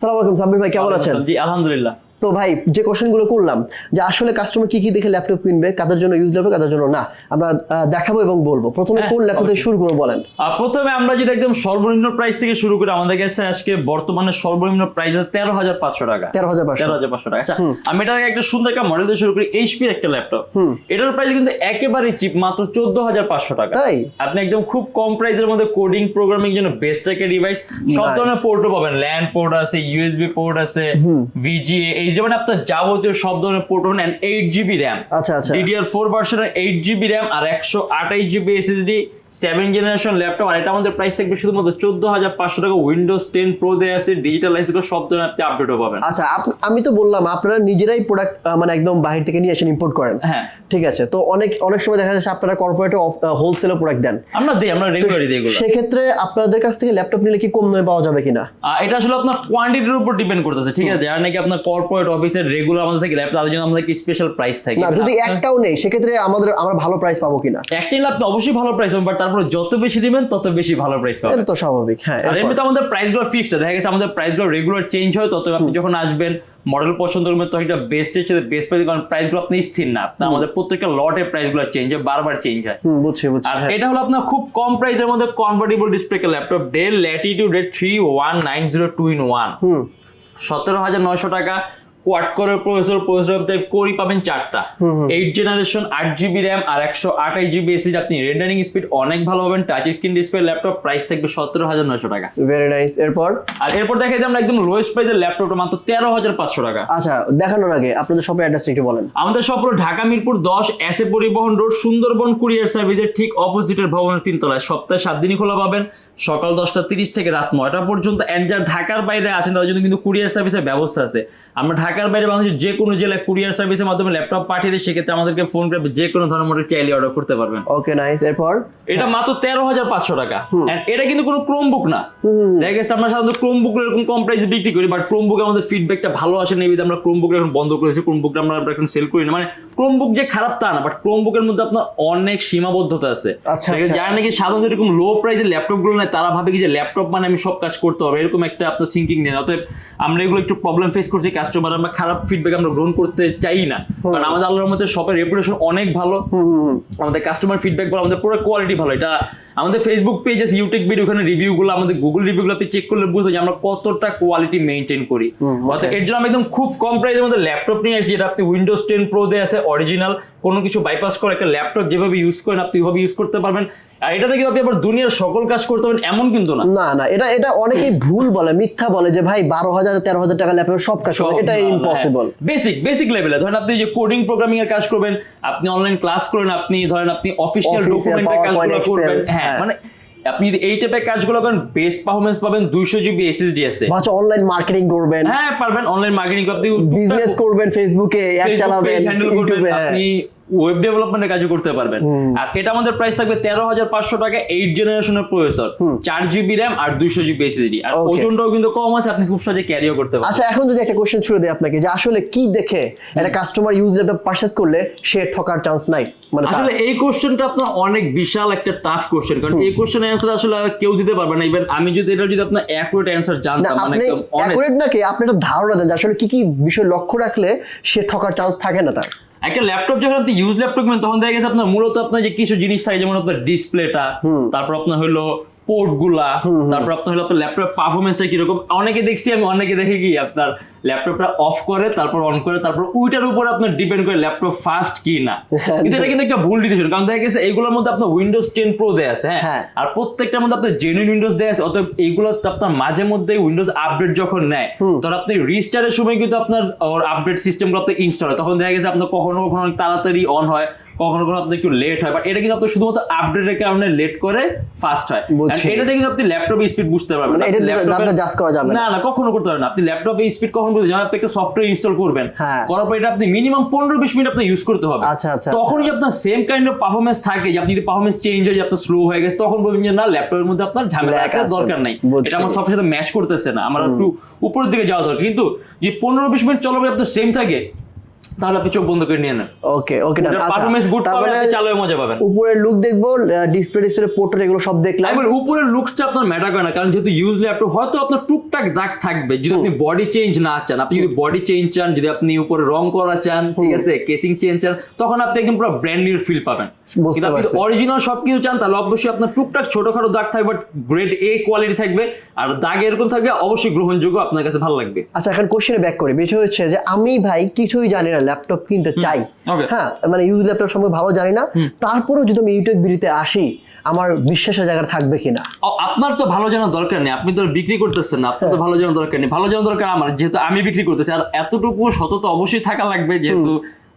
সালাম আলাইকুম সাব্বির ভাই কেমন আছেন? জি আলহামদুলিল্লাহ। তো ভাই যে কোশ্চেনগুলো করলাম যে আসলে কাস্টমার কি কি দেখে ল্যাপটপ কিনবে কাদের জন্য ইউজ ল্যাপটপ কাদের জন্য না আমরা দেখাবো এবং বলব। প্রথমে হ্যাঁ, কোন ল্যাপটপ থেকে শুরু করব বলেন। প্রথমে আমরা যদি একদম সর্বনিম্ন প্রাইস থেকে শুরু করি আমাদের কাছে আজকে বর্তমানে সর্বনিম্ন প্রাইস আছে তেরো হাজার পাঁচশো টাকা। তেরো হাজার তেরো হাজার পাঁচশো টাকা। আচ্ছা আমি এটার একটা সুন্দর একটা মডেল দিয়ে শুরু করি এইচপির একটা ল্যাপটপ এটার প্রাইস কিন্তু একেবারে চিপ মাত্র চোদ্দ হাজার পাঁচশো টাকা। তাই? আপনি একদম খুব কম প্রাইসের মধ্যে কোডিং প্রোগ্রামিং জন্য বেস্ট একটা ডিভাইস সব ধরনের পোর্টও পাবেন ল্যান্ড পোর্ট আছে ইউএসবি পোর্ট আছে ভিজিএ এই যেমন আপনার যাবতীয় সব ধরনের পোর্ট পাবেন এইট জিবি র্যাম আচ্ছা আচ্ছা। ডিডিআর ফোর ভার্সনের এইট জিবি র্যাম আর একশো আঠাইশ GB SSD seven generation laptop আর এটা আমাদের প্রাইস থাকবে শুধুমাত্র চোদ্দ হাজার পাঁচশো টাকা। উইন্ডোজ টেন প্রো দেওয়া আছে ডিজিটালাইজ করে সব ধরনের আপনি আপডেটও পাবেন। আচ্ছা আমি তো বললাম আপনারা নিজেরাই প্রোডাক্ট মানে একদম বাহির থেকে নিয়ে আসেন ইম্পোর্ট করেন। হ্যাঁ। ঠিক আছে তো অনেক অনেক সময় দেখা যাচ্ছে আপনারা কর্পোরেটে হোলসেলে প্রোডাক্ট দেন। আমরা দিই আমরা রেগুলারই দিই এগুলো। সেক্ষেত্রে আপনাদের কাছ থেকে ল্যাপটপ নিলে কি কম দামে পাওয়া যাবে কিনা? এটা আসলে আপনার কোয়ান্টিটির উপর ডিপেন্ড করতেছে ঠিক আছে? যারা নাকি আপনার কর্পোরেট অফিসের রেগুলার আমাদের থেকে ল্যাপটপ তাদের জন্য আমাদের কি স্পেশাল প্রাইস থাকে। না যদি একটাও নেই সেক্ষেত্রে আমাদের আমরা ভালো প্রাইস পাবো কিনা? একটা নিলে আপনি অবশ্যই ভালো প্রাইস পাবেন বাট তারপরে যত বেশি দিবেন তত বেশি ভালো প্রাইস পাবেন। এটা তো স্বাভাবিক হ্যাঁ আর এরপর? এমনিতে আমাদের প্রাইসগুলো ফিক্সড দেখা গেছে আমাদের প্রাইসগুলো রেগুলার চেঞ্জ হয় তত আপনি যখন আসবেন মডেল পছন্দ করবেন তখন এটা বেস্টের সাথে বেস্ট প্রাইস কারণ প্রাইসগুলো আপনি স্থির না। আপনার আমাদের প্রত্যেকটা লটের প্রাইসগুলো চেঞ্জ হয় বারবার চেঞ্জ হয়। বুঝছি বুঝছি আর হ্যাঁ। এটা হলো আপনার খুব কম প্রাইসের মধ্যে convertible display laptop Dell Latitude three one nine zero two in one সতেরো হাজার নয়শো টাকা কোয়াড করে প্রসেসর প্রসেসর কোরই পাবেন চারটা। এইট জেনারেশন আট জিবি র্যাম আর একশো আঠাশ জিবি এসি আপনি রেন্ডারিং স্পিড অনেক ভালো পাবেন। Touch screen display laptop price থাকবে সতেরো হাজার নয়শো টাকা। ভেরি নাইস এরপর? আর এরপর দেখা যায় আমরা একদম লোয়েস্ট প্রাইসের ল্যাপটপটা মাত্র তেরো হাজার পাঁচশো টাকা। আচ্ছা দেখানোর আগে আপনাদের শপের অ্যাড্রেস একটু বলেন। আমাদের সব হলো ঢাকা মিরপুর দশ এসে পরিবহন রোড সুন্দরবন কুরিয়ার সার্ভিসের ঠিক অপোজিটের ভবনের তিনতলায়। সপ্তাহে সাত দিনই খোলা পাবেন। সকাল দশটা তিরিশ থেকে রাত নয়টা পর্যন্ত এন্ড যারা ঢাকার বাইরে আছেন তাদের জন্য কিন্তু কুরিয়ার সার্ভিসের ব্যবস্থা আছে। আমরা ঢাকার বাইরে বাংলাদেশের যে কোনো জেলায় কুরিয়ার সার্ভিসের মাধ্যমে ল্যাপটপ পাঠিয়ে দিই সেক্ষেত্রে আমাদেরকে ফোন করে যে কোনো ধরনের মডেল চাইলে অর্ডার করতে পারবেন। ওকে নাইস এরপর? এটা মাত্র তেরো হাজার পাঁচশো টাকা। এটা কিন্তু কোনো ক্রোম বুক না দেখা গেছে আমরা সাধারণত ক্রোমবুক এরকম কম প্রাইসে বিক্রি করি বাট ক্রোমবুকে আমাদের ফিডব্যাকটা ভালো আসে নেই আমরা ক্রোমবুক এখন বন্ধ করেছি ক্রোমবুকটা আমরা এখন সেল করি না। মানে ক্রোম বুক যে খারাপ তা না বাট ক্রোম বুকের মধ্যে আপনার অনেক সীমাবদ্ধতা আছে। আচ্ছা, আচ্ছা। যারা নাকি সাধারণত এরকম লো প্রাইসের ল্যাপটপগুলো নেয় তারা ভাবে কি যে ল্যাপটপ মানে আমি সব কাজ করতে হবে? এরকম একটা আপনার থিঙ্কিং নেই। অতএব আমরা এগুলো একটু প্রবলেম ফেস করছি কাস্টমার আমরা খারাপ ফিডব্যাক আমরা গ্রহণ করতে চাই না। কারণ আমাদের আল্লাহর মধ্যে শপের রেপুটেশন অনেক ভালো। আমাদের কাস্টমার ফিডব্যাক বলো আমাদের পুরো কোয়ালিটি ভালো। এটা আমাদের ফেসবুক পেজ আছে ইউটিউব ভিডিও ওখানে রিভিউগুলো আমাদের গুগল রিভিউগুলো আপনি চেক করলে বুঝতে যে আমরা কতটা কোয়ালিটি মেনটেন করি। অর্থাৎ এর জন্য আমি একদম খুব কম প্রাইসের মধ্যে ল্যাপটপ নিয়ে আসছি যেটা আপনি উইন্ডোজ টেন প্রো দিয়ে আছে অরিজিনাল কোনো কিছু বাইপাস করে একটা ল্যাপটপ যেভাবে ইউজ করেন আপনি ওইভাবে ইউজ করতে পারবেন। আর এটাতে কিন্তু আপনি আবার দুনিয়ার সকল কাজ করতে পারবেন এমন কিন্তু না। না না এটা এটা অনেকেই ভুল বলে মিথ্যা বলে যে ভাই বারো হাজার তেরো হাজার টাকা ল্যাপটপ সব কাজ করবে এটা ইম্পসিবল বেসিক বেসিক লেভেলে ধরেন আপনি যে কোডিং প্রোগ্রামিং এর কাজ করবেন আপনি অনলাইন ক্লাস করেন আপনি ধরেন আপনি অফিসিয়াল ডকুমেন্টের কাজগুলো করবেন। হ্যাঁ হ্যাঁ। মানে আপনি যদি এই টাইপের কাজগুলো করেন বেস্ট পারফরমেন্স পাবেন দুইশো জিবি এসএসডি আছে। বাচ্চা অনলাইন মার্কেটিং করবেন। হ্যাঁ পারবেন অনলাইন মার্কেটিং আপনি বিজনেস করবেন ফেসবুকে অ্যাড চালাবেন ইউটিউবে হ্যাঁ। আপনি ওয়েব ডেভেলপমেন্টের কাজও করতে পারবেন। আর এটা আমাদের প্রাইস থাকবে তেরো হাজার পাঁচশো টাকা এইট জেনারেশনের প্রসেসর চার জিবি র্যাম আর দুইশো জিবি এসএসডি আর ওজনটাও কিন্তু কম আছে আপনি খুব সহজে ক্যারিও করতে পারবেন। আচ্ছা এখন যদি একটা কোশ্চেন ছুড়ে দেয় আপনাকে যে আসলে কি দেখে একটা কাস্টমার ইউজ ল্যাপটপ পারচেজ করলে সে ঠকার চান্স নাই? মানে আসলে এই কোশ্চেনটা আপনার অনেক বিশাল একটা টাফ কোশ্চেন কারণ এই কোশ্চেনের অ্যান্সার আসলে কেউ দিতে পারবে না। ইভেন আমি যদি এটা যদি আপনার অ্যাকুরেট অ্যান্সার জানতাম মানে আপনি একদম অ্যাকুরেট নাকি আপনি একটা ধারণা দেন যে আসলে কি কি বিষয় লক্ষ্য রাখলে সে ঠকার চান্স থাকে না তার। একটা ল্যাপটপ যখন আপনি ইউজ ল্যাপটপ তখন দেখা গেছে আপনার মূলত আপনার যে কিছু জিনিস থাকে যেমন আপনার ডিসপ্লেটা তারপর আপনার হলো পোর্টগুলা তারপর আপনার হলো আপনার ল্যাপটপ পারফরমেন্সটা কীরকম? অনেকে দেখছি আমি অনেকে দেখে কি আপনার ল্যাপটপটা অফ করে তারপর অন করে তারপর ওইটার উপর আপনার ডিপেন্ড করে ল্যাপটপ ফাস্ট কি না কিন্তু এটা কিন্তু একটা ভুল ডিসিশন কারণ দেখা গেছে এইগুলোর মধ্যে আপনার উইন্ডোজ টেন প্রো দেয়া আছে হ্যাঁ। হ্যাঁ। আর প্রত্যেকটার মধ্যে আপনার জেনুইন উইন্ডোজ দেয়া আছে অতএব এইগুলো আপনার মাঝে মধ্যে উইন্ডোজ আপডেট যখন নেয় তখন আপনি রিস্টারের সময় কিন্তু আপনার আপডেট সিস্টেমগুলো আপনার ইনস্টল হয়। তখন দেখা গেছে আপনার কখনো কখনো অনেক তাড়াতাড়ি অন হয় কখনো কখনো আপনার একটু লেট হয় বাট এটা কিন্তু আপনার শুধুমাত্র আপডেটের কারণে লেট করে ফাস্ট হয়। এটাতে কিন্তু আপনি ল্যাপটপে স্পিড বুঝতে পারবেন। মানে আপনি এটা laptop-এ- জাজ করা যাবে না। না না কখনো করতে পারবেন আপনি ল্যাপটপে স্পিড কখন বুঝতে যখন আপনি একটা সফটওয়্যার ইনস্টল করবেন হ্যাঁ। করার পর এটা আপনি মিনিমাম পনেরো বিশ মিনিট আপনি ইউজ করতে হবে। আচ্ছা, আচ্ছা, তখনই যে আপনার সেম কাইন্ড অফ পারফরমেন্স থাকে যে আপনি যদি পারফরমেন্স চেঞ্জ হয়ে যায় আপনার স্লো হয়ে গেছে তখন বলবেন যে না ল্যাপটপের মধ্যে আপনার ঝামেলা আছে। দরকার নাই। এটা আমার সবসাথে ম্যাচ করতেছে না। আমার একটু উপরের দিকে যাওয়া দরকার। কিন্তু যে পনেরো বিশ মিনিট চলবে আপনার সেম থাকে তাহলে আপনি চোখ বন্ধ করে নিয়ে নেন। ওকে ওকে গুড পাবেন মানে আপনি মজা পাবেন। উপরের লুক দেখব ডিসপ্লে ডিসপ্লে পোর্টার এগুলো সব দেখলাম। এবার উপরের লুকসটা আপনার ম্যাটার করে না কারণ যেহেতু ইউজ ল্যাপটপ হয়তো আপনার টুকটাক দাগ থাকবে। যদি আপনি বডি চেঞ্জ না চান আপনি যদি বডি চেঞ্জ চান যদি আপনি উপরে রং করা চান ঠিক আছে কেসিং চেঞ্জ চান তখন আপনি একদম পুরো ব্র্যান্ড নিউ ফিল পাবেন। কিন্তু আপনি। অরিজিনাল সবকিছু চান তাহলে অবশ্যই আপনার টুকটাক ছোটখাটো দাগ থাকবে বাট গ্রেড এ কোয়ালিটি থাকবে আর দাগ এরকম থাকবে অবশ্যই গ্রহণযোগ্য আপনার কাছে ভালো লাগবে। আচ্ছা এখন কোশ্চেনে ব্যাক করি। বিষয় হচ্ছে যে আমি ভাই কিছুই জানি না ল্যাপটপ কিনতে চাই। হ্যাঁ মানে ইউজ ল্যাপটপ সম্পর্কে ভালো জানি না। তারপরেও যদি আমি ইউটিউব ভিডিওতে আসি আমার বিশ্বাসের জায়গা থাকবে কিনা? আপনার তো ভালো জানার দরকার নেই। আপনি তো বিক্রি করতেছেন না। আপনার তো ভালো জানার দরকার নেই। ভালো জানার দরকার আমার যেহেতু আমি বিক্রি করতেছি। আর এতটুকু সততা অবশ্যই থাকা লাগবে যেহেতু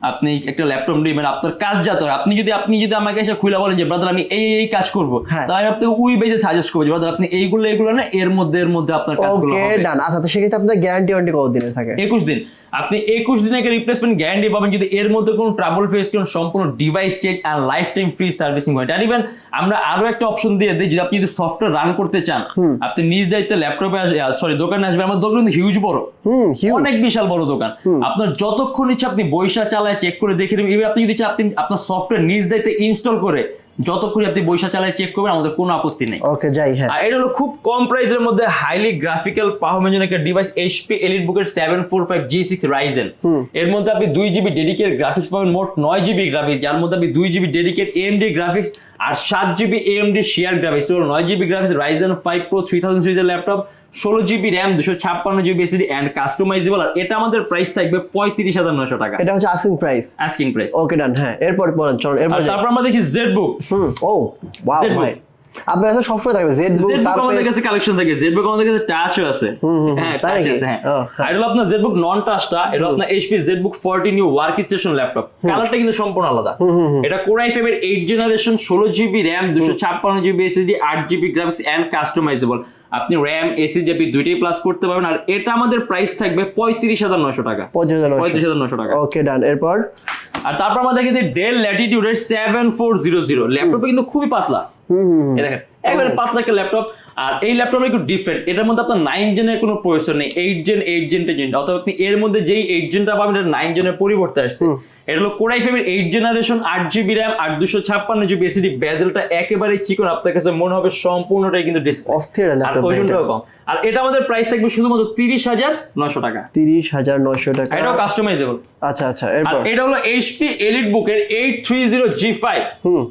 আপনি একটা ল্যাপটপ নেবেন আপনার কাজ যাতে হয়। আপনি যদি আপনি যদি আমাকে এসে খুলে বলেন যে ব্রাদার আমি এই এই কাজ করব হ্যাঁ। তাহলে আমি আপনাকে উই বেজে সাজেস্ট করব ব্রাদার আপনি এইগুলো এইগুলো না এর মধ্যে এর মধ্যে আপনার কাজগুলো ওকে হবে। ডান আচ্ছা তো সেক্ষেত্রে আপনার গ্যারান্টি ওয়ারেন্টি কত দিনে থাকে? একুশ দিন। আপনি একুশ দিন রিপ্লেসমেন্ট গ্যারান্টি পাবেন যদি এর মধ্যে কোনো ট্রাবল ফেস করেন সম্পূর্ণ ডিভাইস চেক আর লাইফ টাইম ফ্রি সার্ভিসিং হয়। আর ইভেন আমরা আরও একটা অপশন দিয়ে দিই যদি আপনি যদি সফটওয়্যার রান করতে চান আপনি নিজ দায়িত্বে ল্যাপটপে সরি দোকানে আসবে আমার দোকান কিন্তু হিউজ বড়। অনেক বিশাল বড় দোকান। আপনার যতক্ষণ ইচ্ছা আপনি বৈশা চালায় চেক করে দেখে নেবেন। এবার আপনি যদি চান আপনি আপনার সফটওয়্যার নিজ দায়িত্বে ইনস্টল করে যতক্ষণ আপনি বৈশা চালায় চেক করবেন আমাদের কোনো আপত্তি নেই। ওকে যাই হ্যাঁ। আর এটা হলো খুব কম প্রাইসের মধ্যে হাইলি গ্রাফিক্যাল পারফরমেন্স একটা ডিভাইস এইচপি এলিট বুকের seven four five G six Ryzen এর মধ্যে আপনি দুই জিবি ডেডিকেট গ্রাফিক্স পাবেন মোট নয় জিবি গ্রাফিক্স যার মধ্যে আপনি দুই জিবি ডেডিকেট এএমডি গ্রাফিক্স আর সাত জিবি এএমডি শেয়ার গ্রাফিক্স তো নয় GB graphics Ryzen five pro three thousand সিরিজের ল্যাপটপ ষোলো জিবি র্যাম দুশো ছাপ্পান্ন জিবি এসিডি অ্যান্ড কাস্টমাইজেবল আর এটা আমাদের প্রাইস থাকবে পঁয়ত্রিশ হাজার নশো টাকা। এটা হচ্ছে asking price asking price okay done হ্যাঁ এরপর বলেন চলুন এরপর তারপর আমরা দেখি জেড বুক হুম ও ওয়াও ভাই। আপনার কাছে সবসময় থাকবে জেড বুক আমাদের কাছে কালেকশন থাকে জেডবুক আমাদের কাছে টাচও আছে। হ্যাঁ তাই টাচ নাকি? হ্যাঁ। হ্যাঁ। আর এটা হলো আপনার জেডবুক নন টাচটা এটা আপনার HP ZBook 14 new workstation laptop কালারটা কিন্তু সম্পূর্ণ আলাদা। এটা কোরাই ফাইভের 8 generation 16 GB RAM 256 GB SSD 8 GB graphics and customisable আপনি র্যাম এসএসডি দুইটাই প্লাস করতে পারবেন আর এটা আমাদের প্রাইস থাকবে 35900 টাকা। পঁচিশ হাজার 35900 টাকা। ওকে ডান এরপর? আর তারপর আমরা দেখি যে ডেল ল্যাটিটিউডের 7400 ল্যাপটপটা কিন্তু খুবই পাতলা। হুম হুম এই দেখেন একবারে পাতলা একটা ল্যাপটপ আর এই ল্যাপটপটা একটু ডিফারেন্ট এটার মধ্যে আপনার নাইন জেনের কোনো প্রয়োজন নেই eight gen eight gen ten gen অথবা আপনি এর মধ্যে যেই এইট জেনটা পাবেন এটা নাইন জেনের পরিবর্তে আসছে। এটা হলো কোরাই ফাইভের এইট জেনারেশন আট জিবি র্যাম আট দুশো ছাপ্পান্ন জিবি এসিডি বেজেলটা একেবারে চিকন আপনার কাছে মনে হবে সম্পূর্ণটাই কিন্তু অস্থির আর ওজনটাও কম। আর এটা আমাদের প্রাইস থাকবে শুধুমাত্র তিরিশ হাজার নশো টাকা। তিরিশ হাজার নয়শো টাকা। এটাও কাস্টমাইজেবল আচ্ছা আচ্ছা এটা হলো এইচপি এলিট বুকের eight three zero G five hmm.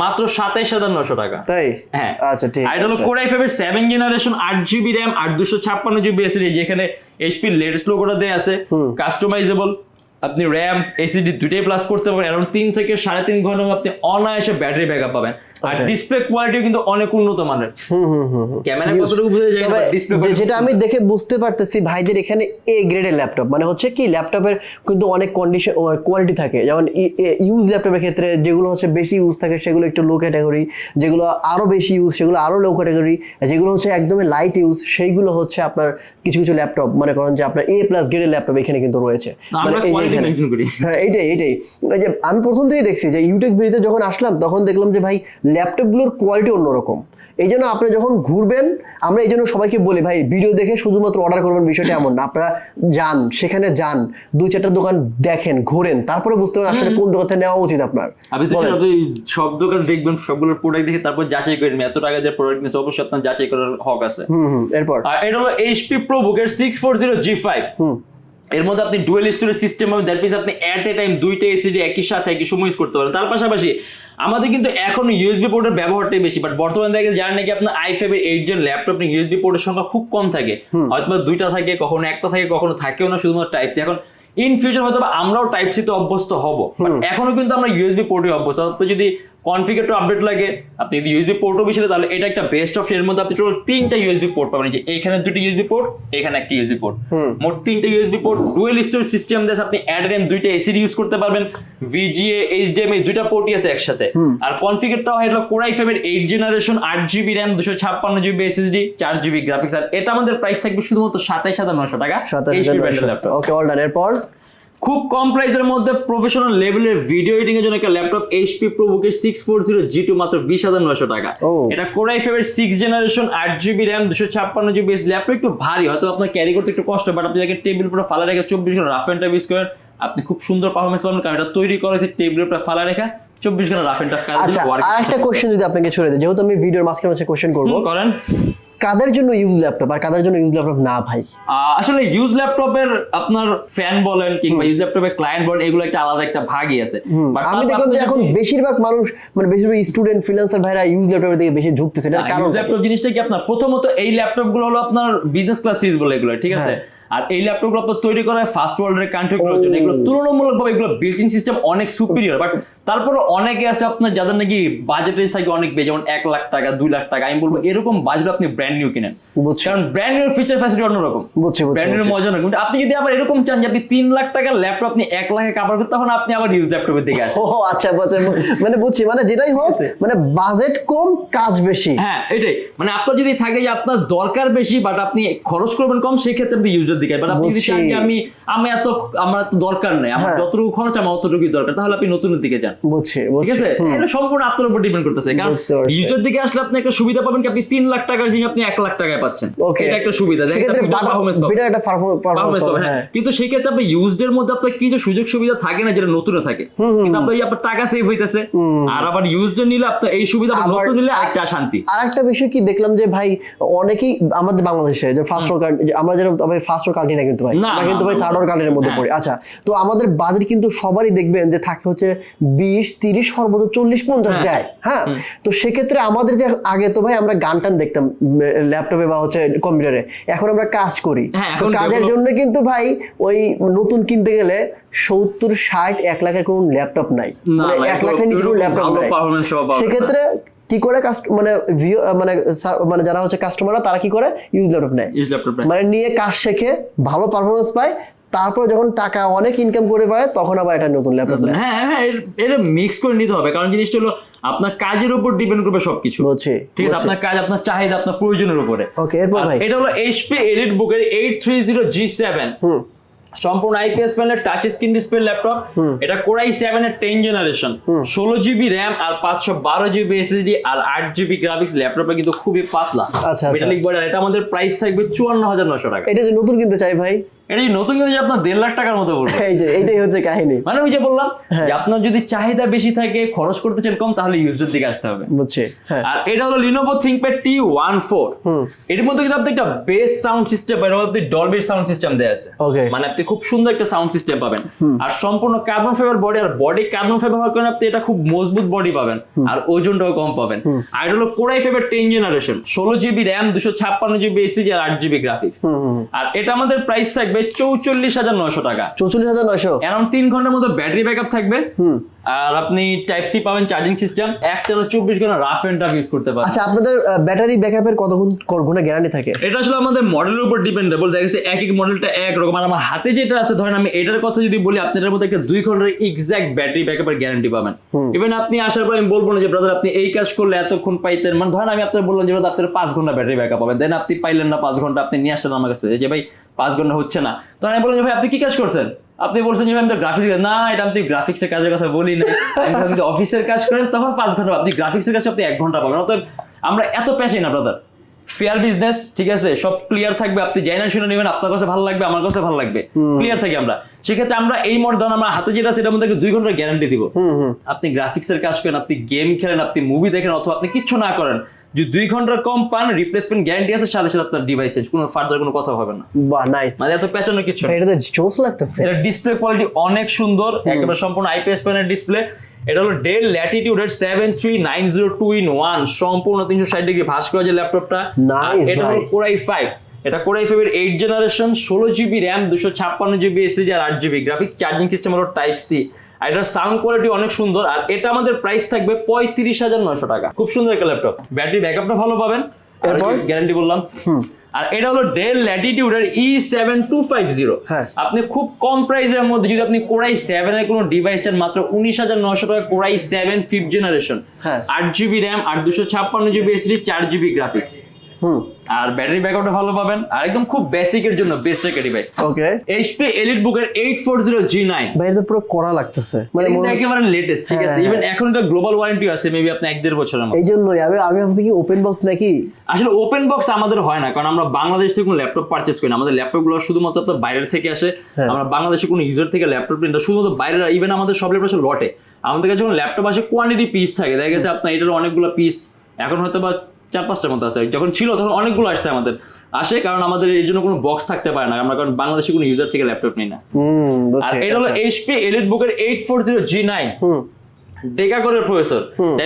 মাত্র সাতাইশ হাজার নশো টাকা। তাই? হ্যাঁ। আচ্ছা ঠিক আর হলো কোরাই ফাইভের সেভেন জেনারেশন আট জিবি র্যাম আট দুশো ছাপ্পান্ন জিবি এসিডি যেখানে এইচপি লেটেস্ট লোগোটা দেয়া আছে। কাস্টমাইজেবল আপনি র্যাম এসিডি দুটাই প্লাস করতে পারেন। অ্যারাউন্ড তিন থেকে সাড়ে তিন ঘণ্টা আপনি অনায়াসে ব্যাটারি ব্যাকআপ পাবেন। আর ডিসপ্লে কোয়ালিটিও কিন্তু অনেক উন্নত মানের। হুম হুম হুম হুম। ক্যামেরা কতটুকু বুঝে যায় ডিসপ্লে যেটা আমি দেখে বুঝতে পারতেছি ভাইদের এখানে এ গ্রেডের ল্যাপটপ মানে হচ্ছে কি ল্যাপটপের কিন্তু অনেক কন্ডিশন কোয়ালিটি থাকে। যেমন ইউজ ল্যাপটপের ক্ষেত্রে যেগুলো হচ্ছে বেশি ইউজ থাকে সেগুলো একটু লো ক্যাটাগরি যেগুলো আরও বেশি ইউজ সেগুলো আরও লো ক্যাটাগরি যেগুলো হচ্ছে একদমই লাইট ইউজ সেইগুলো হচ্ছে আপনার কিছু কিছু ল্যাপটপ মনে করেন যে আপনার এ প্লাস গ্রেডের ল্যাপটপ এখানে কিন্তু রয়েছে। মানে। হ্যাঁ এইটাই এইটাই। যে আমি প্রথম থেকেই দেখছি যে ইউটিউব ভিডিওতে যখন আসলাম তখন দেখলাম যে ভাই ল্যাপটপগুলোর কোয়ালিটি অন্যরকম। এই জন্য আপনি যখন ঘুরবেন আমরা এই জন্য সবাইকে বলি ভাই ভিডিও দেখে শুধুমাত্র অর্ডার করবেন বিষয়টা এমন না। আপনারা যান সেখানে যান দুই চারটা দোকান দেখেন ঘোরেন তারপরে বুঝতে পারেন আসলে কোন দোকান থেকে নেওয়া উচিত আপনার। আপনি তো সব দোকান দেখবেন সবগুলোর প্রোডাক্ট দেখে তারপর যাচাই করেন এত টাকা যে প্রোডাক্ট নিচ্ছে অবশ্যই আপনার যাচাই করার হক আছে। হুম এরপর। আর এটা হলো এইচপি প্রো বুকের six four zero G five hmm. এর মধ্যে আপনি ডুয়েল স্টোরেজ সিস্টেম হবে দ্যাট মিনস আপনি অ্যাট এ টাইম দুইটা এসিডি একই সাথে একই সময় ইউজ করতে পারেন। তার পাশাপাশি আমাদের কিন্তু এখন ইউএসবি পোর্টের ব্যবহারটাই বেশি বাট বর্তমানে দেখা জানেন নাকি আপনার আই ফাইভ এর এইট জন ল্যাপটপ ইউএসবি পোর্টের সংখ্যা খুব কম থাকে। হয়তো দুইটা থাকে কখনো একটা থাকে কখনো থাকেও না শুধুমাত্র টাইপ সি এখন ইন ফিউচার হয়তো আমরাও টাইপ সি তে অভ্যস্ত হব বাট এখনও কিন্তু আমরা ইউএসবি পোর্টে অভ্যস্ত। যদি কনফিগারেটর আপডেট লাগে। আপনি যদি ইউএসবি পোর্টও বেশি তাহলে এটা একটা বেস্ট অপশন এর মধ্যে আপনি টোটাল তিনটা ইউএসবি পোর্ট পাবেন। যে এখানে দুটো ইউএসবি পোর্ট এখানে একটা ইউএসবি পোর্ট মোট তিনটা USB port dual storage system দিয়ে আপনি অ্যাট টাইম দুইটা এসিডি ইউজ করতে পারবেন। ভিজিএ এইচডিএমআই দুইটা পোর্টই আছে একসাথে। আর কনফিগারটাও হয় হলো কোরাই ফাইভের এইট জেনারেশন আট জিবি র্যাম দুশো ছাপ্পান্ন জিবি এসএসডি চার জিবি গ্রাফিক্স আর এটা আমাদের প্রাইস থাকবে শুধুমাত্র সাতাইশ হাজার নশো টাকা। ওকে অল ডান এরপর? খুব কম প্রাইসের মধ্যে প্রফেশনাল লেভেলের ভিডিও এডিটিং এর জন্য একটা laptop HP প্রোবুকের six four zero G two মাত্র বিশ হাজার নশো টাকা। এটা কোরাই ফাইভের সিক্স জেনারেশন আট জিবি র্যাম দুশো ছাপ্পান্ন জিবি ল্যাপটপ একটু ভারী হয়তো আপনার ক্যারি করতে একটু কষ্ট বাট আপনি যাকে টেবিল পুরো ফালা রেখে চব্বিশ ঘণ্টা রাফ অ্যান্ড টাইপ ইউজ করেন। আপনি খুব সুন্দর পারফরমেন্স পাবেন কারণ এটা তৈরি করেছে টেবিলের উপরে ফালা রেখা চব্বিশ ঘণ্টা রাফ এন্ড টাফ কাজ আচ্ছা আর একটা কোশ্চেন যদি আপনাকে ছড়ে দেয় যেহেতু আমি ভিডিওর মাঝখানে মাঝে কোশ্চেন করব। করেন। কাদের জন্য ইউজ ল্যাপটপ আর কাদের জন্য ইউজ ল্যাপটপ না ভাই? আসলে ইউজ ল্যাপটপের আপনার ফ্যান বলেন কিংবা ইউজ ল্যাপটপের ক্লায়েন্ট বলেন এগুলো একটা আলাদা একটা ভাগই আছে। আমি দেখলাম যে এখন বেশিরভাগ মানুষ মানে বেশিরভাগ স্টুডেন্ট ফ্রিল্যান্সার ভাইরা ইউজ ল্যাপটপের দিকে বেশি ঝুঁকতেছে এটার কারণ ল্যাপটপ জিনিসটা কি আপনার? প্রথমত এই ল্যাপটপগুলো হলো আপনার বিজনেস ক্লাস সিরিজ বলে এগুলো ঠিক আছে? হ্যাঁ। আর এই ল্যাপটপগুলো আপনার তৈরি করা হয় ফার্স্ট ওয়ার্ল্ডের কান্ট্রি গুলোর জন্য। এগুলো তুলনামূলকভাবে এগুলো বিল্ডিং সিস্টেম অনেক সুপিরিয়র বাট তারপর অনেকে আছে আপনার যাদের নাকি বাজেট রেঞ্জ থাকে অনেক বেশি যেমন এক লাখ টাকা দুই লাখ টাকা আমি বলব এরকম বাজেট আপনি ব্র্যান্ড নিউ কিনেন। কারণ ব্র্যান্ড নিউ ফিচার ফ্যাসিলিটি অন্যরকম। ব্র্যান্ডের বুঝছি মজা কিন্তু আপনি যদি আবার এরকম চান যে আপনি তিন লাখ টাকার ল্যাপটপ আপনি এক লাখে কাভার করতে তখন আপনি আবার ইউজ ল্যাপটপের দিকে আসেন। ও আচ্ছা বুঝছি মানে বুঝছি মানে যেটাই হোক মানে বাজেট কম কাজ বেশি। হ্যাঁ এটাই। মানে আপনার যদি থাকে যে আপনার দরকার বেশি বাট আপনি খরচ করবেন কম সেক্ষেত্রে আপনি ইউজার দিকে। বাট আপনি যদি চান যে আমি আমি এত আমার দরকার নেই আমার হ্যাঁ। যতটুকু খরচ আমার অতটুকুই দরকার তাহলে আপনি নতুনের দিকে যান। বুঝছি ঠিক আছে? এটা সম্পূর্ণ আপনার উপর ডিপেন্ড করতেছে কারণ ইউজার দিকে আসলে আপনি একটা সুবিধা পাবেন কি আপনি লাখ টাকার জিনিস আপনি লাখ টাকায় পাচ্ছেন। এটা একটা সুবিধা দেখেন সেক্ষেত্রে আপনি performance পাবেন। বেটার একটা পারফরম্যান্স পাবেন। কিন্তু সেই ক্ষেত্রে আপনি ইউজড এর মধ্যে আপনার কিছু সুযোগ সুবিধা থাকে না যেটা নতুনে থাকে। কিন্তু আপনার আপনার টাকা সেভ হইতেছে। আর আবার ইউজড নিলে আপনার এই সুবিধা নতুন নিলে একটা শান্তি। আর একটা বিষয় কি দেখলাম যে ভাই অনেকেই আমাদের বাংলাদেশে যে আমরা যেরকম ফার্স্ট কান্ট্রি না কিন্তু ভাই। না, আমরা কিন্তু ভাই থার্ড ওয়ার কান্ট্রির মধ্যে হ্যাঁ। পড়ি। আচ্ছা তো আমাদের বাজেট কিন্তু সবারই দেখবেন যে থাকে হচ্ছে বিশ তিরিশ সর্বোচ্চ চল্লিশ পঞ্চাশ হ্যাঁ। দেয়। হ্যাঁ? তো সেক্ষেত্রে আমাদের যে আগে তো ভাই আমরা গান টান দেখতাম ল্যাপটপে বা হচ্ছে কম্পিউটারে। এখন আমরা কাজ করি। হ্যাঁ, তো কাজের জন্য কিন্তু ভাই ওই নতুন কিনতে গেলে সত্তর ষাট এক লাখের কোনো ল্যাপটপ নাই। মানে এক লাখের নিচে কোনো ল্যাপটপ নাই। সেক্ষেত্রে কি করে মানে ভিউ মানে মানে যারা হচ্ছে কাস্টমাররা তারা কি করে? ইউজ ল্যাপটপ নেয়। ইউজ ল্যাপটপ মানে নিয়ে কাজ শেখে ভালো পারফরমেন্স পায় তারপর যখন টাকা অনেক ইনকাম করে পারে তখন আবার এটা নতুন ল্যাপটপ নেয়। হ্যাঁ হ্যাঁ এটা মিক্স করে নিতে হবে। কারণ জিনিসটা হলো আপনার কাজের উপর ডিপেন্ড করবে সবকিছু। বুঝছি ঠিক আছে? আপনার কাজ আপনার চাহিদা আপনার প্রয়োজনের উপরে। ওকে এরপর ভাই। এটা হলো এইচপি এডিট বুকের eight three zero G seven hmm. সম্পূর্ণ আইপিএস প্যানেলের টাচ স্ক্রিন ডিসপ্লে ল্যাপটপ এটা কোরাই সেভেন এর টেন জেনারেশন ষোলো জিবি র্যাম আর পাঁচশো বারো জিবি এসএসডি আর আট জিবি গ্রাফিক্স ল্যাপটপটা কিন্তু খুবই পাতলা। আচ্ছা, আচ্ছা। মেটালিক বর্ডার এটা আমাদের প্রাইস থাকবে চুয়ান্ন হাজার নশো টাকা। এটা যে নতুন কিনতে চাই ভাই? এটা এই নতুন কিন্তু আপনার দেড় লাখ টাকার মতো পড়বে। এই যে এইটাই হচ্ছে কাহিনী। মানে ওই যে বললাম হ্যাঁ। যে আপনার যদি চাহিদা বেশি থাকে খরচ করতে চান কম তাহলে ইউজের দিকে আসতে হবে। বুঝছি হ্যাঁ। আর এটা হলো। এর মধ্যে কিন্তু আপনি একটা বেস সাউন্ড সিস্টেম এর মধ্যে ডলবি সাউন্ড সিস্টেম দেয়া আছে। মানে আপনি খুব সুন্দর একটা সাউন্ড সিস্টেম পাবেন। আর সম্পূর্ণ কার্বন ফাইবার বডি আর বডি কার্বন ফাইবার হওয়ার কারণে আপনি এটা খুব মজবুত বডি পাবেন আর ওজনটাও কম পাবেন। আর এটা হলো core i five ten generation ষোলো জিবি র্যাম দুশো ছাপ্পান্ন জিবি এসিজি আর আট জিবি গ্রাফিক্স আর এটা আমাদের প্রাইস থাকবে চৌচল্লিশ হাজার নয়শো টাকা। চৌচল্লিশ হাজার নয়শো। অ্যারাউন্ড তিন ঘণ্টার মতো ব্যাটারি ব্যাকআপ থাকবে। হুম। আর আপনি টাইপ সি পাবেন চার্জিং সিস্টেম একটানা চব্বিশ ঘণ্টা রাফ এন্ড টাফ ইউজ করতে পারবেন। আচ্ছা আপনাদের ব্যাটারি ব্যাকআপের কত গুণ গুণে গ্যারান্টি থাকে? এটা আসলে আমাদের মডেলের উপর ডিপেন্ডেবল দেখা গেছে এক এক মডেলটা এক রকম আর আমার হাতে যেটা আছে ধরেন আমি এটার কথা যদি বলি আপনি এটার মধ্যে একটা দুই ঘণ্টার এক্সাক্ট ব্যাটারি ব্যাকআপের গ্যারান্টি পাবেন। ইভেন আপনি আসার পর আমি বলব না যে ব্রাদার আপনি এই কাজ করলে এতক্ষণ পাইতেন। মানে ধরেন আমি আপনার বললাম যে brother, আপনার পাঁচ ঘণ্টা ব্যাটারি ব্যাকআপ পাবেন দেন আপনি পাইলেন না পাঁচ ঘণ্টা আপনি নিয়ে আসলেন আমার কাছে যে ভাই পাঁচ ঘণ্টা হচ্ছে না। তখন আমি বললাম যে ভাই আপনি কি কাজ করছেন? আপনি বলছেন যে আমি তো গ্রাফিক্স না এটা আপনি গ্রাফিক্সের কাজের কথা বলি না আমি বললাম অফিসের কাজ করেন তখন পাঁচ ঘণ্টা আপনি গ্রাফিক্সের কাজ আপনি এক ঘণ্টা পাবেন অতএব আমরা এত পেশাই না ব্রাদার ফেয়ার বিজনেস ঠিক আছে? সব ক্লিয়ার থাকবে আপনি যাই না শুনে নেবেন আপনার কাছে ভালো লাগবে আমার কাছে ভালো লাগবে। ক্লিয়ার থাকি আমরা। সেক্ষেত্রে আমরা এই ধরুন আমরা হাতে যেটা সেটার মধ্যে দুই ঘণ্টার গ্যারান্টি দিব। আপনি গ্রাফিক্সের কাজ করেন আপনি গেম খেলেন আপনি মুভি দেখেন অথবা আপনি কিচ্ছু না করেন যদি দুই ঘণ্টার কম পান রিপ্লেসমেন্ট গ্যারান্টি আছে সাথে সাথে আপনার ডিভাইসে কোনো ফার্দার কোনো কথা হবে না। বাহ নাইস মানে এত পেঁচানো কিছু এটা তো জোস লাগতেছে। এটা ডিসপ্লে কোয়ালিটি অনেক সুন্দর একেবারে সম্পূর্ণ আইপিএস প্যানেল ডিসপ্লে এটা হলো Dell ল্যাটিটিউডের seven three nine zero two in one সম্পূর্ণ তিনশো ষাট ডিগ্রি ভাস করা যে ল্যাপটপটা এটা হলো। কোরাই ফাইভ এটা কোরাই ফাইভ এর এইট জেনারেশন ষোলো জিবি র্যাম দুশো ছাপ্পান্ন জিবি এসিজি আর আট জিবি গ্রাফিক্স চার্জিং সিস্টেম হলো টাইপ সি আর এটার সাউন্ড কোয়ালিটি অনেক সুন্দর আর এটা আমাদের প্রাইস থাকবে পঁয়ত্রিশ হাজার নয়শো টাকা। খুব সুন্দর একটা ল্যাপটপ ব্যাটারি ব্যাকআপটা ভালো পাবেন গ্যারান্টি বললাম। আর এটা হলো Dell Latitude ল্যাটিটিউডের E seven two five zero. আপনি খুব কম প্রাইসের মধ্যে যদি আপনি কোরাই সেভেন এর কোনো ডিভাইস চান মাত্র উনিশ হাজার নশো টাকা core i seven fifth generation. আট জিবি র্যাম আর দুশো ছাপ্পান্ন জিবি এসডি চার জিবি গ্রাফিক্স হুম। আর ব্যাটারি ব্যাকআপটা ভালো পাবেন। আর একদম খুব বেসিক এর জন্য বেস্ট একটা device okay HP elite zero G nine ভাই এটা পুরো করা লাগতেছে। মানে এটা একেবারে লেটেস্ট ঠিক আছে? হ্যাঁ, ইভেন এখন এটা গ্লোবাল ওয়ারেন্টি আছে মেবি আপনি এক দেড় বছরের মতো। এই জন্যই আমি আমি ভাবছি কি ওপেন বক্স নাকি? আসলে ওপেন বক্স আমাদের হয় না কারণ আমরা বাংলাদেশ থেকে কোনো ল্যাপটপ পারচেস করি না। আমাদের ল্যাপটপগুলো শুধুমাত্র আপনার বাইরের থেকে আসে। হ্যাঁ। আমরা বাংলাদেশে কোনো ইউজার থেকে ল্যাপটপ কিনি শুধুমাত্র বাইরের ইভেন আমাদের সব ল্যাপটপ আসে লটে। আমাদের কাছে যখন ল্যাপটপ আসে কোয়ান্টিটি পিস থাকে। দেখা গেছে আপনার এটার অনেকগুলো পিস এখন হয়তো বা চার পাঁচটার মতো আছে। যখন ছিল তখন অনেকগুলো আসছে আমাদের। আসে কারণ আমাদের এই জন্য কোনো বক্স থাকতে পারে না। আমরা কারণ বাংলাদেশে কোনো ইউজার থেকে ল্যাপটপ নিই না। আর এটা হলো। এইচপি এলিট বুকের eight four zero G nine deca করে প্রসেসর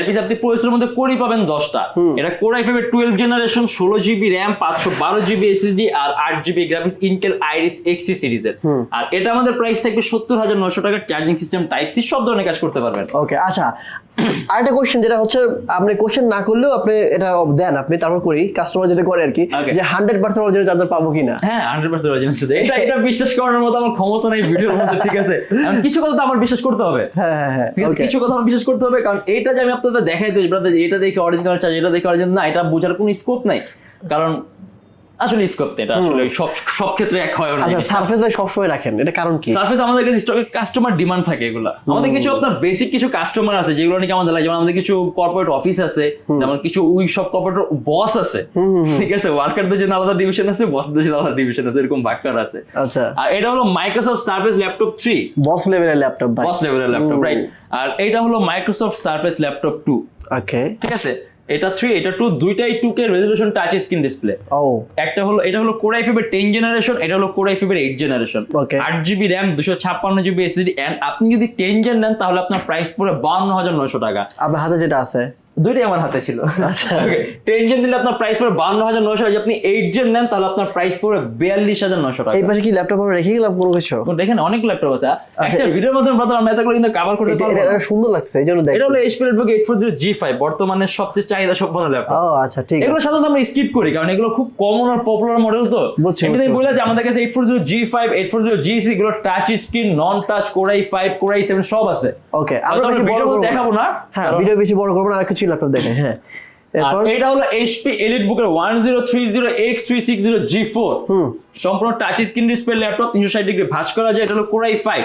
পিছনে আপনি প্রসেসরের মধ্যে কোরই পাবেন দশটা। এটা কোর আই ফাইভের টুয়েলভ জেনারেশন ষোলো জিবি র্যাম পাঁচশো বারো জিবি এসএসডি আর আট GB graphics Intel Iris Xe সিরিজের আর এটা আমাদের প্রাইস থাকবে সত্তর হাজার নশো টাকার চার্জিং সিস্টেম টাইপ সি সব ধরনের কাজ করতে পারবেন। ওকে আচ্ছা আরেকটা কোশ্চেন যেটা হচ্ছে আপনি কোশ্চেন না করলেও আপনি এটা দেন আপনি তারপর করি। কাস্টমার যেটা করে আর কি. যে হান্ড্রেড পার্সেন্ট অরিজিনাল চার্জার পাবো কিনা। হ্যাঁ হান্ড্রেড পার্সেন্ট অরিজিনাল এটা এটা বিশ্বাস করার মতো আমার ক্ষমতা নেই ভিডিওর মধ্যে ঠিক আছে? কিছু কথা তো আমার বিশ্বাস করতে হবে। হ্যাঁ হ্যাঁ হ্যাঁ কিছু কথা আমার বিশ্বাস করতে হবে কারণ এইটা যে আমি আপনাদের দেখাই দিই ব্রাদার এটা দেখে অরিজিনাল চার্জ এটা দেখে অরিজিনাল না এটা বোঝার কোনো স্কোপ নাই। কারণ আসলে স্কোপ এটা আসলে সব সব ক্ষেত্রে এক হয় না। আচ্ছা সারফেস ভাই সবসময় রাখেন এটা কারণ কি? সার্ফেস আমাদের কাছে স্টকে কাস্টমার ডিমান্ড থাকে এগুলো। আমাদের কিছু আপনার বেসিক কিছু কাস্টমার আছে যেগুলো নাকি আমাদের লাগে যেমন আমাদের কিছু কর্পোরেট অফিস আছে যেমন কিছু ওই সব কর্পোরেট বস আছে ঠিক আছে? ওয়ার্কারদের জন্য আলাদা ডিভিশন আছে বসদের জন্য আলাদা ডিভিশন আছে এরকম ভাগ করা আছে। আচ্ছা। আর এটা হলো Microsoft Surface laptop three boss লেভেলের ল্যাপটপ ভাই। বস লেভেলের ল্যাপটপ রাইট আর এটা হলো Microsoft Surface laptop two okay ঠিক আছে? এটা থ্রি এটা টু দুইটাই two K resolution touch screen display ও। একটা হলো এটা হলো কোরাই ফিবের টেন জেনারেশন এটা হলো কোরাই ফিবের এইট জেনারেশন. আট জিবি র্যাম দুশো ছাপ্পান্ন জিবি এসডি এন্ড আপনি যদি টেন জেন নেন তাহলে আপনার প্রাইস পড়ে বান্ন হাজার নয়শো টাকা। আপনার হাতে যেটা আছে। দুইটাই আমার হাতে ছিল। আচ্ছা। টেন জেন নিলে আপনার প্রাইস পড়ে বান্ন হাজার যদি আপনি এইট জেন নেন তাহলে আপনার প্রাইস পড়ে বিয়াল্লিশ হাজার নয়শো টাকা। এই পাশে কি ল্যাপটপ আমরা রেখে গেলাম কোনো কিছু? দেখেন অনেক ল্যাপটপ আছে। একটা ভিডিওর মধ্যে brother আমরা এতগুলো কিন্তু কভার করতে পারব এটা- সুন্দর লাগছে এই জন্য দেখ। এটা হলো HP রেডবুক eight four zero G five বর্তমানে সবচেয়ে চাহিদা সম্পন্ন ল্যাপটপ ও আচ্ছা ঠিক এগুলো সাধারণত আমরা স্কিপ করি কারণ এগুলো খুব কমন আর পপুলার মডেল তো। বুঝছি, বলে যে আমাদের কাছে eight four zero G five eight four zero G C এগুলো touch screen non touch Core i five Core i seven সব আছে। ওকে আমরা ভিডিও দেখাবো না। হ্যাঁ ভিডিও বেশি বড় করব না আর কিছু ল্যাপটপ দেখে হ্যাঁ আর এরপর এটা হলো এইচপি এলিট বুকের one zero three zero X three six zero G four সম্পূর্ণ টাচ স্ক্রিন ডিসপ্লে ল্যাপটপ তিনশো ষাট ডিগ্রি ভাস করা যায়। এটা হলো কোরাই ফাইভ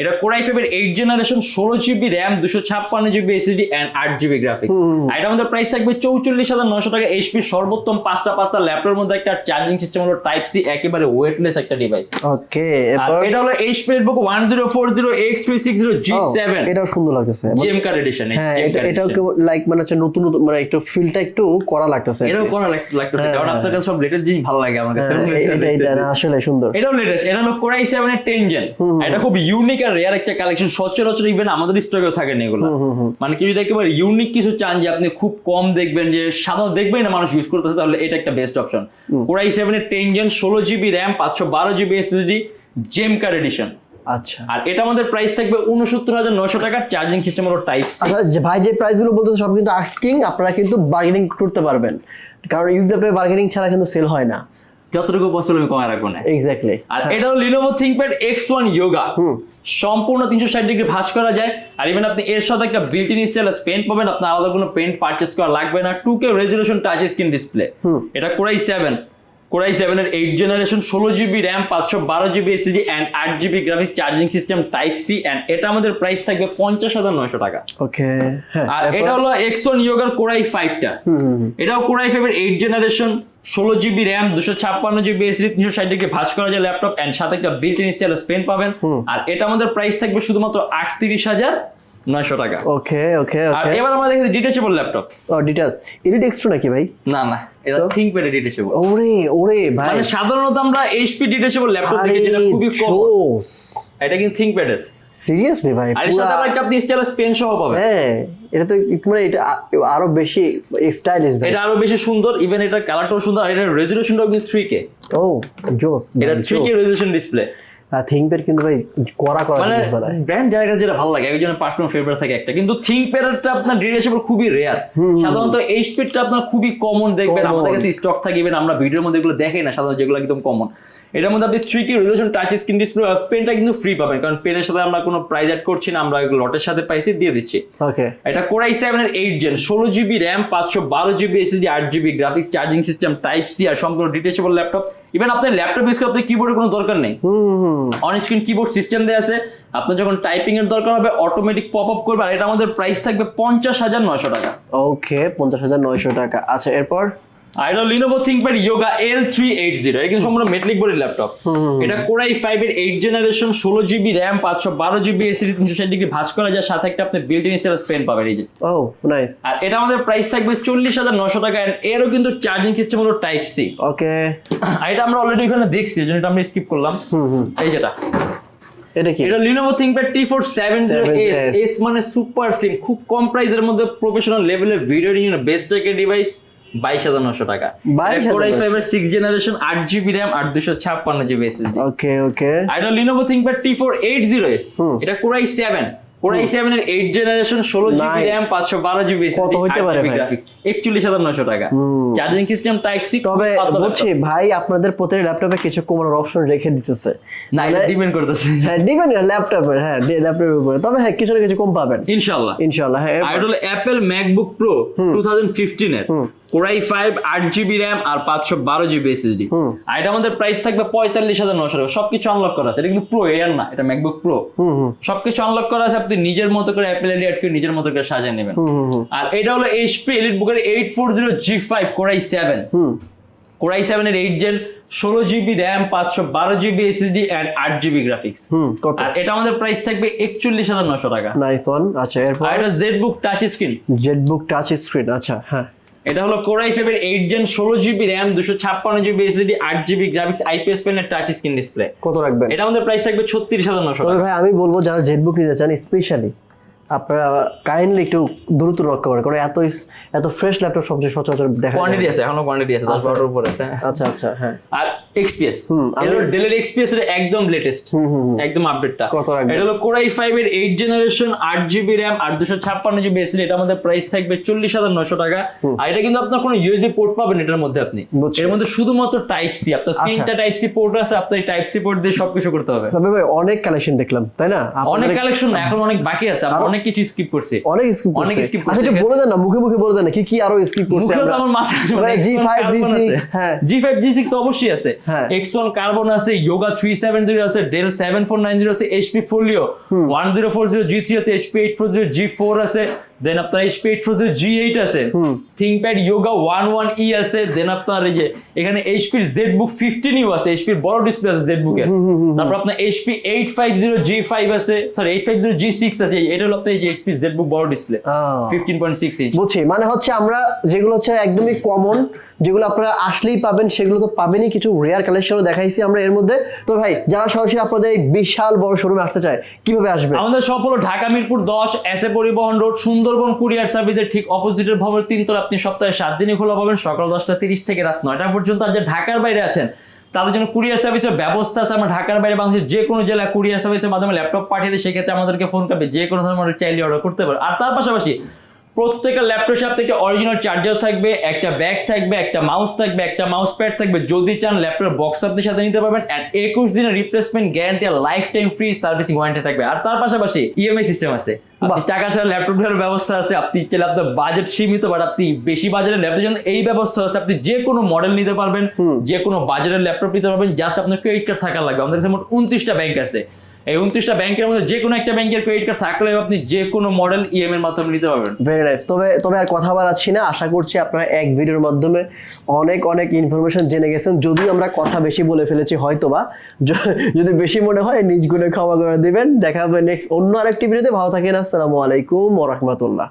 এটা কোরাই ফাইভ এর এইট জেনারেশন ষোলো জিবি র্যাম দুশো ছাপ্পান্ন জিবি এসএসডি এন্ড আট জিবি গ্রাফিক্স এটা আমাদের প্রাইস থাকবে চৌচল্লিশ হাজার নশো টাকা এইচপি সর্বোত্তম পাঁচটা পাঁচটা ল্যাপটপের মধ্যে একটা চার্জিং সিস্টেম হলো টাইপ সি একেবারে ওয়েটলেস একটা ডিভাইস ওকে এটা হলো HP book one zero four zero X three six zero G seven এটাও সুন্দর লাগতেছে। জিএম কার এডিশন হ্যাঁ এটা এটাও লাইক মানে হচ্ছে নতুন নতুন মানে একটু ফিলটা একটু করা লাগতেছে এটাও করা লাগতেছে হ্যাঁ, কারণ হ্যাঁ। আপনার কাছে সব লেটেস্ট জিনিস ভালো লাগে আমার কাছে। হ্যাঁ, এটা এটা না, আসলে সুন্দর। এটাও লেটেস্ট এটা হলো কোরাই সেভেন এর টেন জেন এটা খুব ইউনিক আর রেয়ার একটা কালেকশন সচরাচর ইভেন আমাদের স্টকেও থাকে না এগুলো। মানে কি যদি একেবারে ইউনিক কিছু চান যে আপনি খুব কম দেখবেন যে সাধারণ দেখবেন না মানুষ ইউজ করতেছে তাহলে এটা একটা best option Core i seven এর টেন জেন ষোলো জিবি র্যাম পাঁচশো বারো জিবি এসএসডি জেম কার এডিশন আচ্ছা। আর এটা আমাদের প্রাইস থাকবে উনসত্তর হাজার নশো টাকার চার্জিং সিস্টেম হলো টাইপ আচ্ছা ভাই যে প্রাইসগুলো বলতেছে সব কিন্তু আস্কিং আপনারা কিন্তু বার্গেনিং করতে পারবেন। কারণ ইউজ ল্যাপটপে বার্গেনিং ছাড়া কিন্তু সেল হয় না। যতটুকু পসিবল আমি কমায় রাখব না। এক্স্যাক্টলি আর এটা হলো Lenovo ThinkPad X one Yoga সম্পূর্ণ তিনশো ষাট ডিগ্রি ভাঁজ করা যায়। আর ইভেন আপনি এর সাথে একটা বিল্ট ইন স্টাইলাস পেন্ট পাবেন আপনার আলাদা কোনো পেন্ট পারচেস করা লাগবে না। Two K resolution touch screen display এটা Core i seven Core i seven এর এইট জেনারেশন ষোলো জিবি র্যাম পাঁচশো বারো জিবি এসিডি অ্যান্ড আট GB graphics charging system type C and এটা আমাদের প্রাইস থাকবে পঞ্চাশ হাজার নয়শো টাকা। ওকে হ্যাঁ আর এটা হলো এক্স ওয়ান ইয়োগার কোরাই ফাইভটা এটাও কোরাই ফাইভের এইট জেনারেশন ষোলো জিবি র্যাম দুশো ছাপ্পান্ন জিবি এসডি তিনশো ষাট ডিগ্রি ভাঁজ করা যায় ল্যাপটপ এন্ড সাথে একটা বিল্ট ইন স্টাইলাস পেন পাবেন আর এটা আমাদের প্রাইস থাকবে শুধুমাত্র আটত্রিশ হাজার নয়শো টাকা। ওকে ওকে আর এবার আমরা দেখি ডিটেচেবল ল্যাপটপ ও ডিটেলস এডিট এক্সট্রা নাকি ভাই? না না এটা থিঙ্ক প্যাডে ডিটেচেবল ওরে ওরে ভাই। মানে সাধারণত আমরা এইচপি ডিটেচেবল ল্যাপটপ দেখি যেটা খুবই কম এটা কিন্তু থিঙ্ক প্যাডের সিরিয়াসলি ভাই আর সাথে আবার একটা আপনি স্টাইলাস পেন সহ পাবেন হ্যাঁ এটা তো মানে এটা আরও বেশি স্টাইলিশ ভাই। এটা আরও বেশি সুন্দর ইভেন এটার কালারটাও সুন্দর আর এটার রেজলিউশনটাও কিন্তু থ্রি কে ও জোস এটা three K resolution display ThinkPad কিন্তু ভাই করা করা মানে ব্র্যান্ড জায়গা যেটা ভালো লাগে একজনের পার্সোনাল ফেভারিট থাকে একটা। কিন্তু থিংকপ্যাডটা আপনার ডিটেচেবল খুবই রেয়ার সাধারণত এই স্পিডটা আপনার খুবই কমন দেখবেন। আমাদের কাছে স্টক থাকিবেন আমরা ভিডিওর মধ্যে এগুলো দেখাই না সাধারণত যেগুলো একদম কমন এটার মধ্যে আপনি থ্রি কি টাচ স্ক্রিন ডিসপ্লে পেনটা কিন্তু ফ্রি পাবেন। কারণ পেনের সাথে আমরা কোনো প্রাইস অ্যাড করছি না আমরা লটের সাথে পাইছি দিয়ে দিচ্ছি। ওকে এটা কোরাই সেভেন এর এইট জেন ষোলো জিবি র্যাম পাঁচশো বারো জিবি এসএসডি আট GB graphics charging system type C আর সম্পূর্ণ ডিটেচেবল ল্যাপটপ ইভেন আপনার ল্যাপটপ ইউজ করতে কিবোর্ডের কোনো দরকার নেই। হুম। অন স্ক্রিন কিবোর্ড সিস্টেম দেওয়া আছে। আপনার যখন টাইপিং এর দরকার হবে অটোমেটিক পপ আপ করবে আর এটা আমাদের প্রাইস থাকবে পঞ্চাশ হাজার নয়শো টাকা। ওকে পঞ্চাশ হাজার নয়শো টাকা। আচ্ছা এরপর? আর Lenovo ThinkPad Yoga L three eight zero এটা কিন্তু সম্পূর্ণ মেটলিক বোর্ডের ল্যাপটপ এটা কোরাই ফাইভ এর এইট জেনারেশন ষোলো জিবি র্যাম পাঁচশো বারো জিবি এসিডি তিনশো ষাট ডিগ্রি ভাঁজ করা যায় সাথে একটা আপনি বিল্ট ইন হিসেবে পেন পাবেন এই যে। ও নাইস আর এটা আমাদের প্রাইস থাকবে চল্লিশ হাজার নশো টাকা and এরও কিন্তু চার্জিং সিস্টেম হলো টাইপ সি ওকে আর এটা আমরা অলরেডি ওখানে দেখছি এই জন্য এটা আমরা স্কিপ করলাম। এই যেটা এটা। কি? এটা সেভেন জিরো এস এস মানে সুপার স্লিম খুব কম প্রাইসের মধ্যে প্রফেশনাল লেভেলের ভিডিও নিয়ে বেস্ট একটা ডিভাইস বাইশ হাজার নশো টাকা। 22,900 কোরাই ফাইভ এর সিক্স জেনারেশন আট জিবি র্যাম আট দুশো ছাপ্পান্ন জিবি এসএসডি ওকে ওকে এটা Lenovo ThinkPad T four eight zero S. এটা Core i seven Core i seven এর এইট জেনারেশন ষোলো জিবি র্যাম পাঁচশো বারো জিবি কত হইতে পারে? গ্রাফিক্স একচল্লিশ হাজার নশো টাকা। চার্জিং সিস্টেম টাইপ সি তবে বলছি ভাই আপনাদের প্রত্যেক ল্যাপটপে কিছু কমানোর অপশন রেখে দিতেছে। না এটা মানে- ডিপেন্ড করতেছে। হ্যাঁ ডিপেন্ড ল্যাপটপের হ্যাঁ ল্যাপটপের উপরে তবে হ্যাঁ কিছু না কিছু কম পাবেন। ইনশাল্লাহ। ইনশাল্লাহ হ্যাঁ এরপর- Apple MacBook Pro two thousand ফিফটিনের Core i five আট জিবি র্যাম আর পাঁচশো বারো জিবি এসএসডি আর এটা আমাদের প্রাইস থাকবে পঁয়তাল্লিশ হাজার নশো টাকা। সবকিছু আনলক করা আছে। এটা কিন্তু প্রো এর না এটা ম্যাকবুক প্রো সবকিছু আনলক করা আছে আপনি নিজের মতো করে অ্যাপেল এডি করে নিজের মতো করে সাজিয়ে নেবেন। আর এটা হলো এইচপি এলিট বুকের eight four zero G five Core i seven hmm. Core i সেভেনের এইট জেন ষোলো জিবি র্যাম পাঁচশো বারো জিবি এসএসডি অ্যান্ড আট জিবি গ্রাফিক্স হুম আর এটা আমাদের প্রাইস থাকবে একচল্লিশ হাজার নশো টাকা। নাইস ওয়ান আচ্ছা এরপর? এটা ZBook touch screen ZBook touch screen আচ্ছা হ্যাঁ। এটা হলো কোরাই ফেভের এইট জেন ষোলো জিবি র্যাম দুশো ছাপ্পান্ন জিবি এসএসডি আট জিবি গ্রাফিক্স আইপিএস প্যানের টাচ স্ক্রিন ডিসপ্লে কত রাখবেন? এটা আমাদের প্রাইস থাকবে ছত্রিশ হাজার নশো ভাই আমি বলব যারা জেটবুক নিতে চান স্পেশালি আপনারা কাইন্ডলি একটু দ্রুত রক্ষা করেন কারণ এত এত ফ্রেশ ল্যাপটপ সবচেয়ে সচরাচর দেখা কোয়ান্টিটি আছে এখনও কোয়ান্টিটি আছে বারোটার উপর আছে। আচ্ছা আচ্ছা হ্যাঁ। আর এক্সপিএস ডেলের এক্সপিএস এর একদম লেটেস্ট। একদম আপডেটটা কত রাখবেন? এটা হলো এর জেনারেশন জিবি জিবি এসএসডি এটা আমাদের প্রাইস থাকবে চল্লিশ হাজার নশো টাকা। আর এটা কিন্তু আপনার কোনো ইউএসবি পোর্ট পাবেন এটার মধ্যে আপনি। এর মধ্যে শুধুমাত্র টাইপ সি আপনার আচ্ছা। তিনটা টাইপ সি পোর্ট আছে আপনার টাইপ সি পোর্ট দিয়ে সবকিছু করতে হবে। ভাই অনেক কালেকশন দেখলাম তাই না? অনেক কালেকশন এখন অনেক বাকি আছে অনেক কিছু স্কিপ করছি। অনেক স্কিপ অনেক করছে। skip আচ্ছা বলে দেন না মুখে মুখে বলে দেন না কি কি আরও স্কিপ করছে আমরা? আমার না। মানে X1 G5, G6 হ্যাঁ। G5, G6 তো অবশ্যই আছে। হ্যাঁ। X1 কার্বন আছে সেভেন জিরো আছে নাইন জিরো আছে ফোর জিরো জি থ্রি আছে জিরো জি ফোর আছে দেন আপনার HP eight four G eight আছে। ThinkPad Yoga one one E আছে দেন আপনার এই যে এখানে এইচপির জেড বুক ফিফটিন ইউ আছে এইচপির বড় ডিসপ্লে আছে জেড বুকের তারপর আপনার HP eight five zero G five আছে sorry eight five zero G six আছে এটা হলো আপনার এই যে এইচপি জেড বড় display ah. Fifteen point six inch বুঝছি মানে হচ্ছে আমরা যেগুলো হচ্ছে একদমই কমন যেগুলো আপনারা আসলেই পাবেন সেগুলো তো পাবেনই কিছু রেয়ার কালেকশনও দেখাইছি আমরা এর মধ্যে। তো ভাই যারা সরাসরি আপনাদের এই বিশাল বড় শোরুমে আসতে চায় কীভাবে আসবে? আমাদের সব হলো ঢাকা মিরপুর দশ এস এ পরিবহন রোড সুন্দরবন কুরিয়ার সার্ভিসের ঠিক অপোজিটের ভবনের তিনতলা। আপনি সপ্তাহে সাত দিনই খোলা পাবেন সকাল দশটা তিরিশ থেকে রাত নয়টা পর্যন্ত। আর যে ঢাকার বাইরে আছেন তাদের জন্য কুরিয়ার সার্ভিসের ব্যবস্থা আছে আমরা ঢাকার বাইরে বাংলাদেশের যে কোনো জেলায় কুরিয়ার সার্ভিসের মাধ্যমে ল্যাপটপ পাঠিয়ে দিই সেক্ষেত্রে আমাদেরকে ফোন করবে, যে কোনো ধরনের চাইলি অর্ডার করতে পারে। আর তার পাশাপাশি প্রত্যেকটা ল্যাপটপের সাথে একটা অরিজিনাল চার্জার থাকবে একটা ব্যাগ থাকবে একটা মাউস থাকবে একটা মাউস প্যাড থাকবে। যদি চান ল্যাপটপের বক্স আপনি সাথে নিতে পারবেন অ্যান্ড একুশ দিনের রিপ্লেসমেন্ট গ্যারান্টি আর life time free servicing warranty থাকবে। আর তার পাশাপাশি ইএমআই সিস্টেম আছে। আপনি টাকা ছাড়া ল্যাপটপ নেওয়ার ব্যবস্থা আছে আপনি চাইলে আপনার বাজেট সীমিত বাট আপনি বেশি বাজারের ল্যাপটপ জন্য এই ব্যবস্থা আছে। আপনি যে কোনো মডেল নিতে পারবেন যে কোনো বাজারের ল্যাপটপ নিতে পারবেন জাস্ট আপনার ক্রেডিট কার্ড থাকা লাগবে। আমাদের কাছে মোট উনত্রিশটা ব্যাংক আছে। এই উনত্রিশটা ব্যাংকের মধ্যে যে কোনো একটা ব্যাংকের ক্রেডিট কার্ড থাকলে আপনি যে কোনো মডেল ইএম এর মাধ্যমে নিতে পারবেন। ভেরি নাইস তবে তবে আর কথা বাড়াচ্ছি না। আশা করছি আপনারা এক ভিডিওর মাধ্যমে অনেক অনেক ইনফরমেশন জেনে গেছেন। যদি আমরা কথা বেশি বলে ফেলেছি হয়তো বা যদি বেশি মনে হয়, নিজ গুণে ক্ষমা করে দিবেন। দেখা হবে নেক্সট অন্য আরেকটি ভিডিওতে। ভালো থাকেন। আসসালামু আলাইকুম ওরহমতুল্লাহ